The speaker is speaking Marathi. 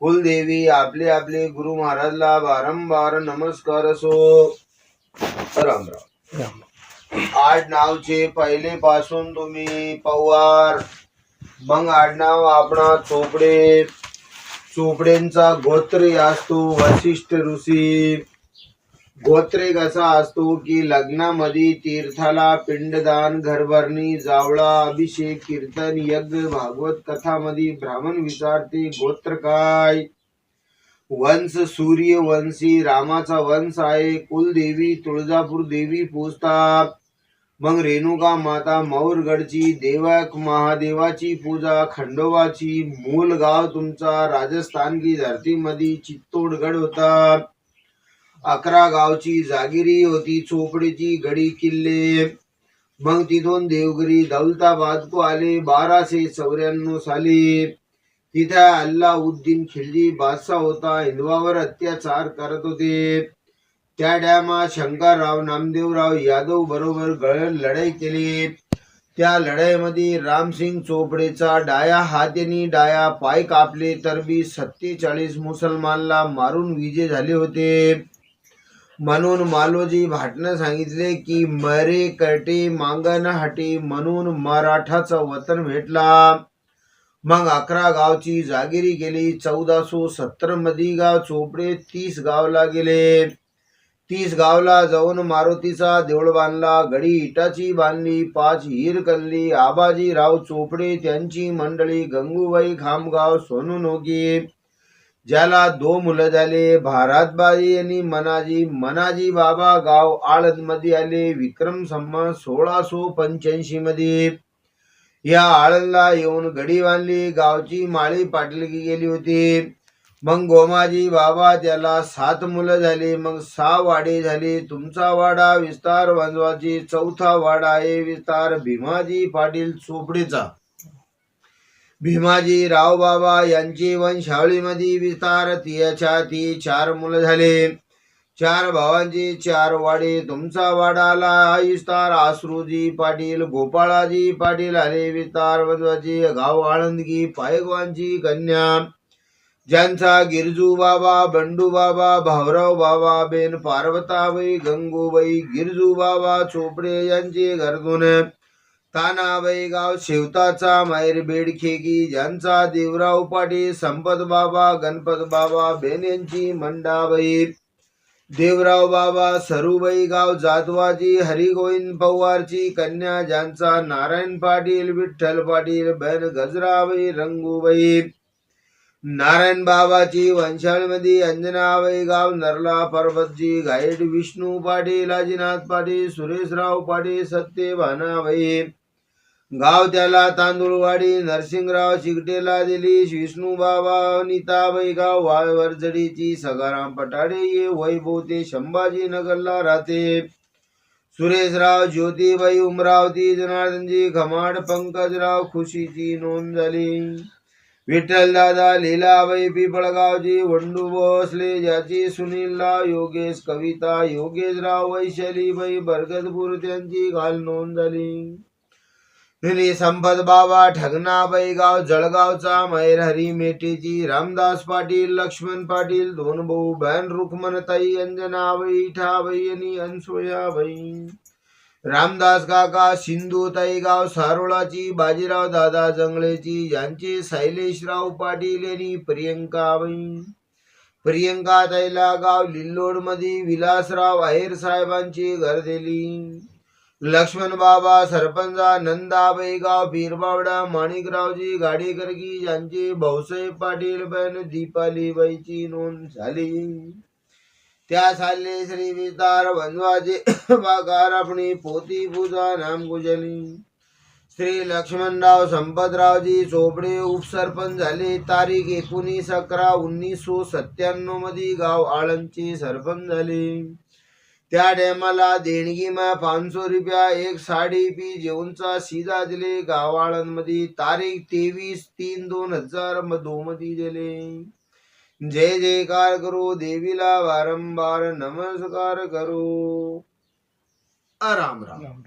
कुलदेवी आपले आपले गुरु महाराजला वारंवार नमस्कार असो. राम राम. आडनावचे पहिले पासून तुम्ही पवार. मग आडनाव आपणा चोपडे. चोपडेंचा गोत्र असतो वशिष्ठ ऋषी. गोत्रेक असा असतो की लग्नामध्ये तीर्थाला पिंडदान घरभरणी जावळा अभिषेक कीर्तन यज्ञ भागवत कथामध्ये ब्राह्मण विचारते गोत्र काय? वंश सूर्य वंशी रामाचा वंश आहे कुलदेवी तुळजापूर देवी पूजतात. मग रेणुका माता मौरगडची देवक महादेवाची पूजा खंडोबाची मूल गाव तुमचा राजस्थान की धरतीमध्ये चित्तोडगड होता. अकरा गावची जागिरी होती चोपडीची गडी किल्ले. मग तिथून देवगिरी दौलताबाद को आले बाराशे चौऱ्याण्णव साली. तिथे अल्लाउद्दीन खिल्जी बादशाह होता हिंदवावर अत्याचार करत होते. त्या डॅमा शंकरराव नामदेवराव यादव बरोबर लढाई केली. त्या लढाईमध्ये रामसिंग चोपडेचा डाया हातीने डाया पाय कापले तर बी सत्तेचाळीस मुसलमानला मारून विजय झाले होते. म्हणून मालोजी भाटनं सांगितले की मरे कटे मांगन हटे म्हणून मराठाचा वतन भेटला. मग अकरा गावची जागिरी गेली चौदाशे सत्तर मधी गाव चोपडे तीस गावला गेले. तीस गावला जाऊन मारुतीचा देऊळ बांधला गडी इटाची बांधली पाच हिर कल्ली आबाजी राव चोपडे त्यांची मंडळी गंगूबाई खामगाव सोनू नोगी. ज्याला दो मुलं झाले भारतबाई आणि मनाजी. मनाजी बाबा गाव आळदमध्ये आले विक्रम संमत सोळाशे पंच्याऐंशी मध्ये. या आळंदला येऊन गडी बांधली गावची माळी पाटलकी गेली होती. मग गोमाजी बाबा त्याला सात मुलं झाली मग सहा वाडे झाले. तुमचा वाडा विस्तार बांधवाची चौथा वाडा आहे विस्तार. भीमाजी पाटील चोपडेचा. भीमाजी राव बाबा यांची वंशावळीमध्ये विस्तार तियाच्या ती चार मुलं झाले. चार भावांची चार वाडे. तुमचा वाडाला विस्तार आसरूजी पाटील गोपाळाजी पाटील आले विस्तार वधवाजी गाव आळंदगी पायगवांची कन्या. ज्यांचा गिरजू बाबा बंडू बाबा भाऊराव बाबा बेन पार्वताबाई गंगूबाई गिरजू बाबा चोपडे यांचे घरधुन तानाबाई गाव शेवताचा माहेर बेडखेगी ज्यांचा देवराव पाटील संपत बाबा गणपत बाबा बेन यांची मंडाबाई देवराव बाबा सरुबाई गाव जातवाजी हरिगोविंद पवारची कन्या ज्यांचा नारायण पाटील विठ्ठल पाटील बन गजराबाई रंगूबाई. नारायण बाबाची वंशाळीमध्ये अंजनाबाई गाव नरला पर्वतजी गाईड विष्णू पाटील आजीनाथ पाटील सुरेशराव पाटील सत्य भानाबाई गाव त्याला तांदूळवाडी नरसिंगराव चिकटेला दिली. विष्णू बाबा नीताबाई गाव वाळवरजडीची सगाराम पटाडे ये वैभव ते संभाजी नगरला राहते. सुरेशराव ज्योतिबाई उमरावती जनार्दनजी खमाड पंकजराव खुशीची नोंद झाली. विठ्ठलदादा लीलाबाई पिपळगावजी वंडू भोसले ज्याची सुनीलराव योगेश कविता योगेशराव वैशालीबाई बरगतपूर त्यांची घाल नोंद झाली. निली संपत बाबा ठगना बैगाव जळगावचा मैर हरी मेटेची रामदास पाटील लक्ष्मण पाटील दोन भाऊ बहन रुक्मणताई अंजनाबाई इठाबाई आणि अनसुयाबाई रामदास काका सिंधुताई गाव सारोळाची बाजीराव दादा जंगलेची यांचे शैलेशराव पाटील यांनी प्रियंकाबाई प्रियंका तैला गाव लिल्लोड विलासराव आहेर साहेबांची घर दिली. लक्ष्मण बाबा सरपंचा नंदाबाई गाव पीरबावडा माणिकरावजी गाडेकरगी यांचे भाऊसाहेब पाटील बहन दीपालीबाईची नोंद झाली. त्या साले श्री विस्तार वनवाजे बागार आपणी पोती पूजा नाम गुजली. श्री लक्ष्मणराव संपतरावजी चोपडे उपसरपंच झाले. तारीख एकोणीस अकरा उन्नीसशे सत्त्याण्णवमध्ये गाव आळंदचे सरपंच झाले. त्या टायमाला देणगीमा पाचशे रुपया एक साडी पी जेवणचा शिदा दिले. गावाळांमध्ये तारीख तेवीस तीन दोन हजार दो मध्ये दिले. जय जयकार करो देवीला वारंवार नमस्कार करो. राम राम.